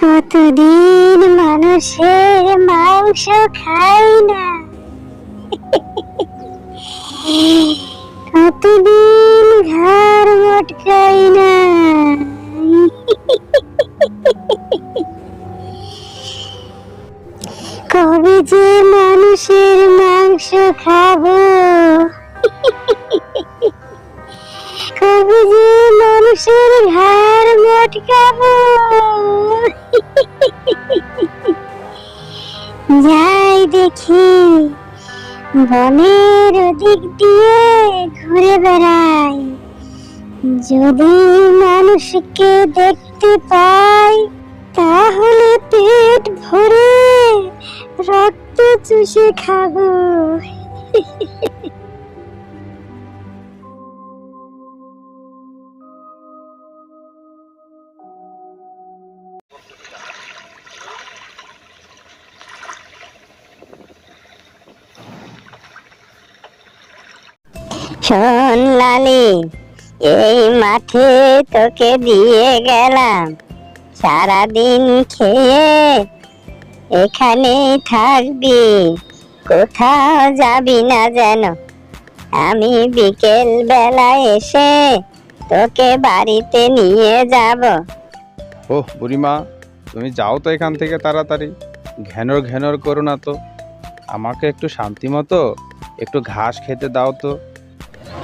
কতদিন মানুষের মাংস খাই না। কতদিন ঘর মটকাই না। কবে যে মানুষের মাংস খাব? কবে যে মানুষের ঘর মটকাবো? যাই দেখি, বনের ওদিক দিয়ে ঘুরে বেড়াই। যদি মানুষকে দেখতে পাই তাহলে পেট ভরে রক্ত চুষে খাব। শোন লালি। এই মাঠে তোকে দিয়ে গেলাম। সারাদিন খেয়ে এখানেই থাকবি কোথাও যাবি না যেন। আমি বিকেল বেলায় এসে তোকে বাড়িতে নিয়ে যাব। ওহ বুড়িমা তুমি যাও তো এখান থেকে তাড়াতাড়ি। ঘ্যানর ঘ্যানর করো না তো। আমাকে একটু শান্তি মতো একটু ঘাস খেতে দাও তো।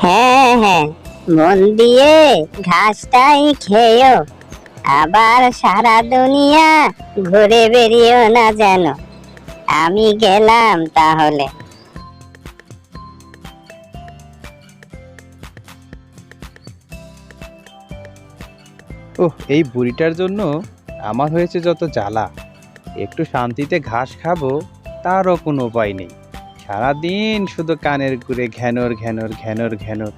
হ্যাঁ হ্যাঁ। মন দিয়ে ঘাসটাই খেয়েও আবার সারা দুনিয়া ঘুরে বেরিয়েও না যেন। আমি গেলাম তাহলে। ওহ, এই বুড়িটার জন্য আমার হয়েছে যত জ্বালা। একটু শান্তিতে ঘাস খাব, তারও কোনো উপায় নেই। সারাদিন শুধু কানের ঘুরে ঘ্যানর ঘ্যানর ঘ্যানর ঘ্যানর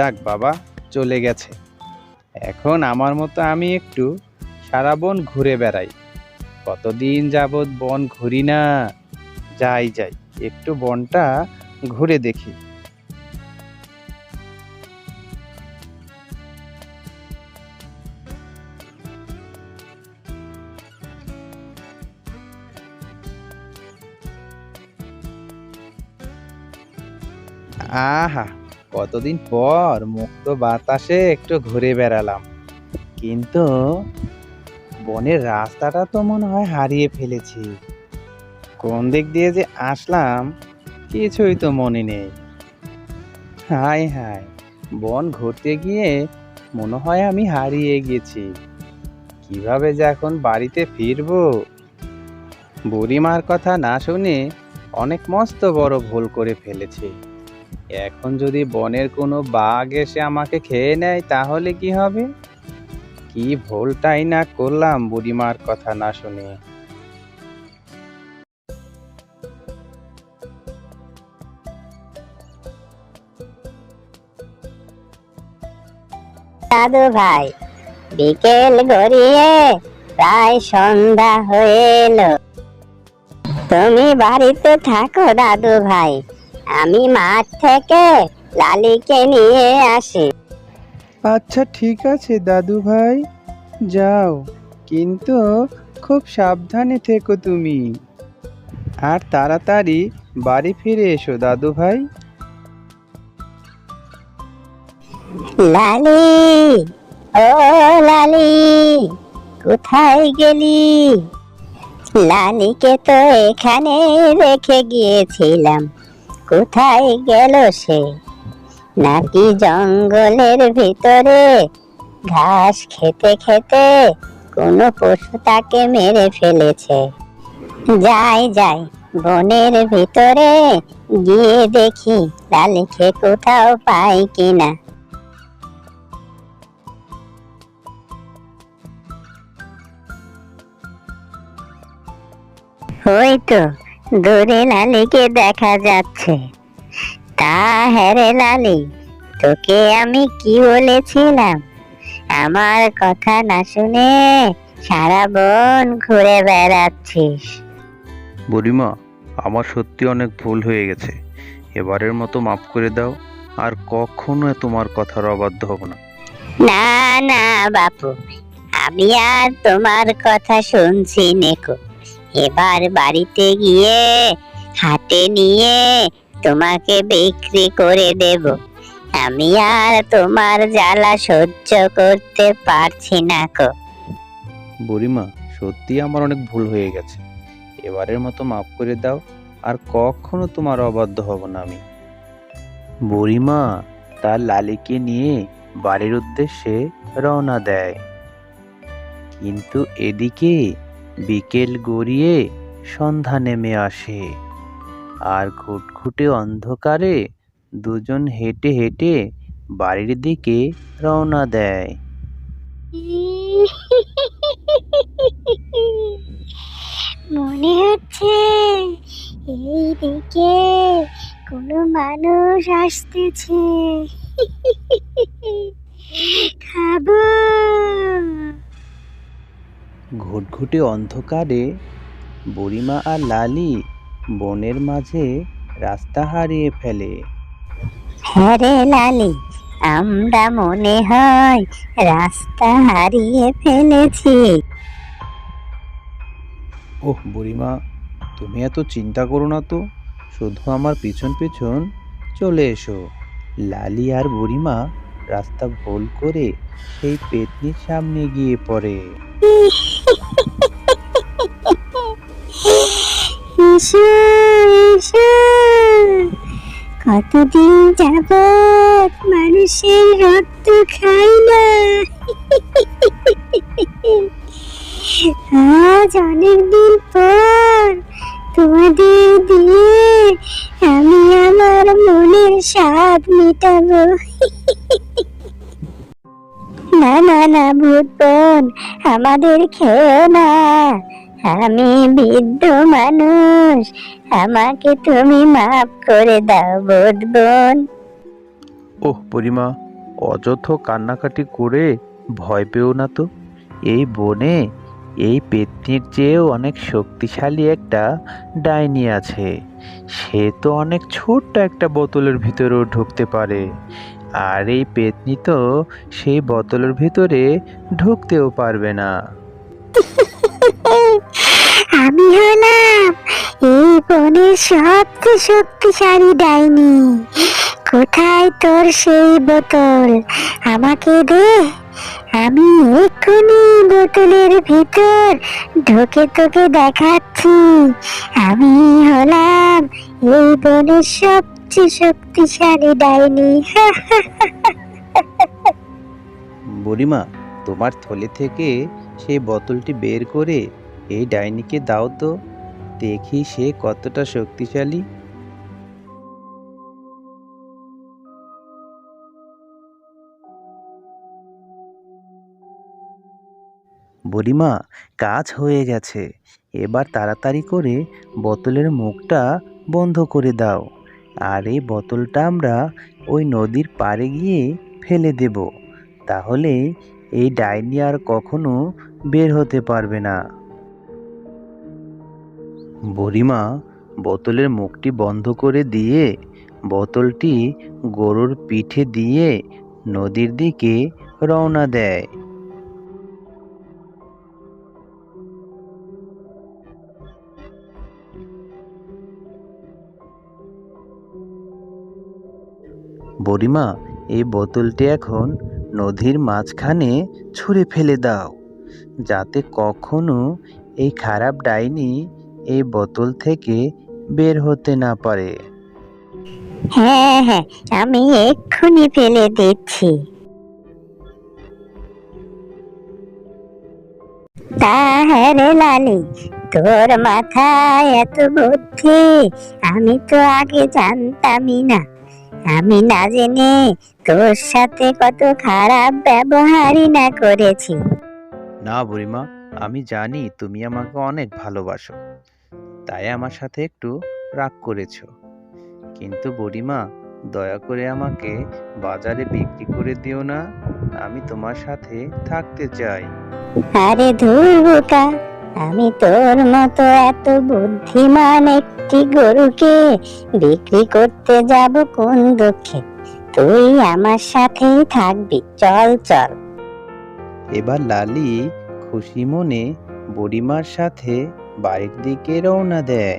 যাক বাবা, চলে গেছে। এখন আমার মতো আমি একটু সারা বন ঘুরে বেড়াই। কতদিন যাবৎ বন ঘুরি না। যাই যাই, একটু বনটা ঘুরে দেখি। আহা কতদিন পর মুক্ত বাতাসে একটু ঘুরে বেড়ালাম। কিন্তু বনের রাস্তাটা তো মনে হয় হারিয়ে ফেলেছি। কোন দিক দিয়ে যে আসলাম কিছুই তো মনে নেই। হাই হাই বন ঘুরতে গিয়ে মনে হয় আমি হারিয়ে গেছি। কীভাবে যে এখন বাড়িতে ফিরবো? বুড়িমার কথা না শুনে অনেক মস্ত বড় ভুল করে ফেলেছি। এখন যদি বনের কোনো বাঘ এসে আমাকে খেয়ে নেয়, তাহলে কি হবে? কি ভুলটাই না করলাম বুড়িমার কথা না শুনে। দাদু ভাই, বিকেল গড়িয়ে প্রায় সন্ধ্যা হয়ে এলো। তুমি বাড়িতে থাকো দাদু ভাই। আমি মাঠ থেকে লালিকে নিয়ে আসি। আচ্ছা ঠিক আছে দাদু ভাই। যাও কিন্তু খুব সাবধানে থেকো তুমি। আর তাড়াতাড়ি বাড়ি ফিরে এসো দাদু ভাই। লালি ও লালি কোথায় গেলি? লালিকে তো এখানে রেখে গিয়েছিলাম। কোথায় গেল সে? নাকি জঙ্গলের ভিতরে ঘাস খেতে খেতে কোনো পশু তাকে মেরে ফেলেছে? যাই যাই, বনের ভিতরে গিয়ে দেখি লালিকে কোথাও পাই কিনা। ওই তো দূরে লালিকে দেখা যাচ্ছে। তা হ্যারে লালি তোকে আমি কি বলেছিলাম? আমার কথা না শুনে সারা বন ঘুরে বেড়াচ্ছিস। বুড়িমা আমার সত্যি অনেক ভুল হয়ে গেছে। এবারের মতো মাফ করে দাও আর কখনো তোমার কথার অবাধ্য হব না। না না বাপু আমি আর তোমার কথা শুনছি নেকো এবার বাড়িতে গিয়ে হাটে নিয়ে তোমাকে বিক্রি করে দেব। আমি আর তোমার জ্বালা সহ্য করতে পারছি না কো বুড়িমা সত্যি আমার অনেক ভুল হয়ে গেছে। এবারের মতো মাফ করে দাও, আর কখনো তোমার অবাধ্য হব না আমি। বুড়িমা, তার লালিকে নিয়ে বাড়ির উদ্দেশ্যে রওনা দেয়। কিন্তু এদিকে বিকেল গড়িয়ে সন্ধ্যা নেমে আসে। আর ঘুটঘুটে অন্ধকারে দুজন হেঁটে হেঁটে বাড়ির দিকে রওনা দেয়। মনে হচ্ছে এই দিকে কোনো মানুষ আসতেছে। খাব। ঘুটঘুটে অন্ধকারে বুড়িমা আর লালি বনের মাঝে রাস্তা হারিয়ে ফেলে। হ্যাঁ রে লালি আমরা মনে হয় রাস্তা হারিয়ে ফেলেছি। ওহ বুড়িমা তুমি এত চিন্তা করো না তো শুধু আমার পিছন পিছন চলে এসো। লালি আর বুড়িমা রাস্তা ভুল করে সেই পেতনির সামনে গিয়ে পড়ে। এসো এসো কতদিন যাবত মানুষের রক্ত খাই না। আজ অনেকদিন পর তোমাদের দিয়ে আমি আমার মনের স্বাদ মেটাবো। না না না, ভূত আমাদের খেও না। আমি বৃদ্ধ মানুষ আমাকে তুমি মাফ করে দাও বোধ বোন। ওহ পরিমা অযথ কান্নাকাটি করে ভয় পেও না তো। এই বনে এই পেত্নির চেয়েও অনেক শক্তিশালী একটা ডাইনি আছে। সে তো অনেক ছোট্ট একটা বোতলের ভিতরেও ঢুকতে পারে। আর এই পেতনি তো সেই বোতলের ভিতরে ঢুকতেও পারবে না। আমি হলাম এই বনের সবচেয়ে শক্তিশালী ডাইনি। কোথায় তোর সেই বোতল? আমাকে দে। আমি এক্ষুনি বোতলের ভিতর ঢোকে তোকে দেখাচ্ছি। আমি হলাম এই বনের সবচেয়ে শক্তিশালী ডাইনি। বুড়িমা, তোমার থলে থেকে সেই বোতলটি বের করে এই ডাইনিকে দাও তো, দেখি সে কতটা শক্তিশালী। বুড়িমা, কাজ হয়ে গেছে। এবার তাড়াতাড়ি করে বোতলের মুখটা বন্ধ করে দাও। আর এই বোতলটা আমরা ওই নদীর পাড়ে গিয়ে ফেলে দেব। তাহলে এই ডাইনি আর কখনো বের হতে পারবে না। বুড়িমা, বোতলের মুখটি বন্ধ করে দিয়ে বোতলটি গরুর পিঠে দিয়ে নদীর দিকে রওনা দেয়। বুড়িমা, এই বোতলটি এখন নদীর মাঝখানে ছুঁড়ে ফেলে দাও, যাতে কখনো এই খারাপ ডাইনি এই বোতল থেকে বের হতে না পারে। হ্যাঁ হ্যাঁ আমি এক্ষুনি ফেলে দিচ্ছি। তা লালি তোর মাথায় এত বুদ্ধি আমি তো আগে জানতামই না। আমি না জেনে তোর সাথে কত খারাপ ব্যবহারই না করেছি। না বুড়িমা আমি জানি তুমি আমাকে অনেক ভালোবাসো। তাই আমার সাথে একটু রাগ করেছ। কিন্তু বুড়িমা দয়া করে আমাকে বাজারে বিক্রি করে দিও না আমি তোমার সাথে থাকতে চাই। আরে ধুর বোকা আমি তোর মতো এত বুদ্ধিমান একটি গরুকে বিক্রি করতে যাব কোন দুঃখে? তুই আমার সাথেই থাকবি চল চল। এবার লালি খুশি মনে বুড়িমার সাথে বাড়ির দিকে রওনা দেয়।